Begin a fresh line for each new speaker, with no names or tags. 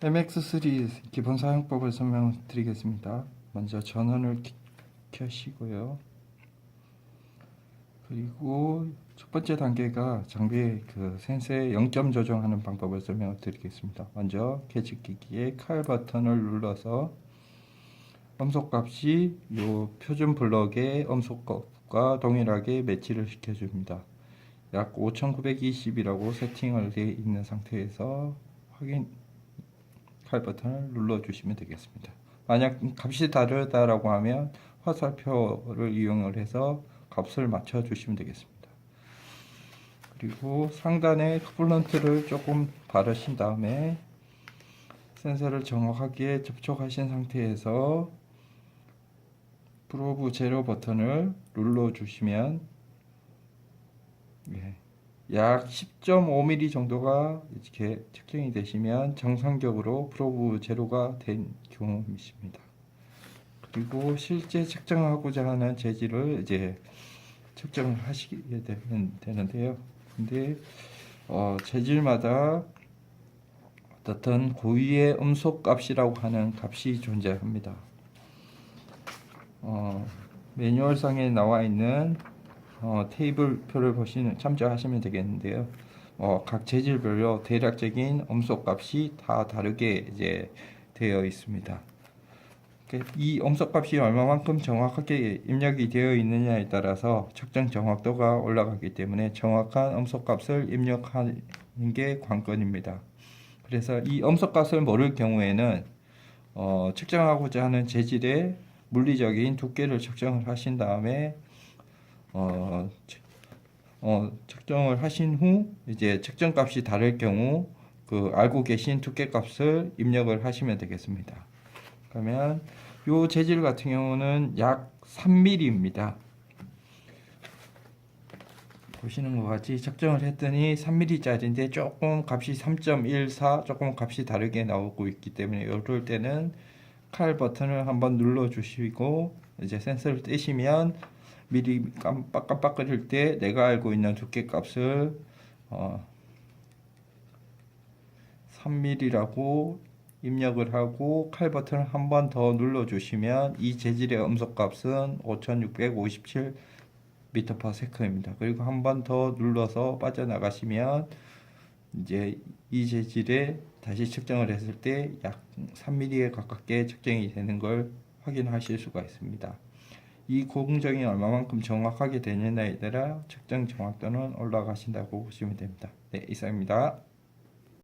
MX3 기본 사용법을 설명드리겠습니다. 먼저 전원을 키- 켜시고요. 그리고 첫 번째 단계가 장비의 그 센서의 0점 조정하는 방법을 설명을 드리겠습니다. 먼저 캐치기기의 칼 버튼을 눌러서 음속값이 요 표준 블럭의 음속값과 동일하게 매치를 시켜줍니다. 약 5920이라고 세팅을 되어 있는 상태에서 확인 칼 버튼을 눌러 주시면 되겠습니다. 만약 값이 다르다라고 하면 화살표를 이용을 해서 값을 맞춰 주시면 되겠습니다. 그리고 상단에 커플런트를 조금 바르신 다음에 센서를 정확하게 접촉하신 상태에서 프로브 제로 버튼을 눌러 주시면 예, 약 10.5mm 정도가 이렇게 측정이 되시면 정상적으로 프로브 제로가 된 경우입니다. 그리고 실제 측정하고자 하는 재질을 이제 측정을 하시게 되는, 되는데요. 근데 어, 재질마다 어떻든 고유의 음속 값이라고 하는 값이 존재합니다. 어, 매뉴얼상에 나와 있는 어, 테이블표를 보시는 참조하시면 되겠는데요. 어, 각 재질별로 대략적인 음속 값이 다 다르게 이제 되어 있습니다. 그이 음속 값이 얼마만큼 정확하게 입력이 되어 있느냐에 따라서 측정 정확도가 올라가기 때문에 정확한 음속 값을 입력하는 게 관건입니다. 그래서 이 음속 값을 모를 경우에는 어, 측정하고자 하는 재질의 물리적인 두께를 측정을 하신 다음에 어, 측- 어, 측정을 하신 후 이제 측정 값이 다를 경우 그 알고 계신 두께 값을 입력을 하시면 되겠습니다. 그러면 요 재질 같은 경우는 약 3mm입니다. 보시는 것 같이 측정을 했더니 3mm짜리인데 조금 값이 3.14 조금 값이 다르게 나오고 있기 때문에 이럴 때는 칼 버튼을 한번 눌러 주시고 이제 센서를 떼시면 미리 깜빡깜빡거릴 때 내가 알고 있는 두께 값을 어 3mm라고 입력을 하고 칼 버튼을 한 번 더 눌러 주시면 이 재질의 음속 값은 5657 미터 퍼 세컨입니다. 그리고 한 번 더 눌러서 빠져나가시면 이제 이 재질에 다시 측정을 했을 때 약 3mm에 가깝게 측정이 되는 걸 확인하실 수가 있습니다. 이 공정이 얼마만큼 정확하게 되느냐에 따라 측정 정확도는 올라가신다고 보시면 됩니다. 네, 이상입니다.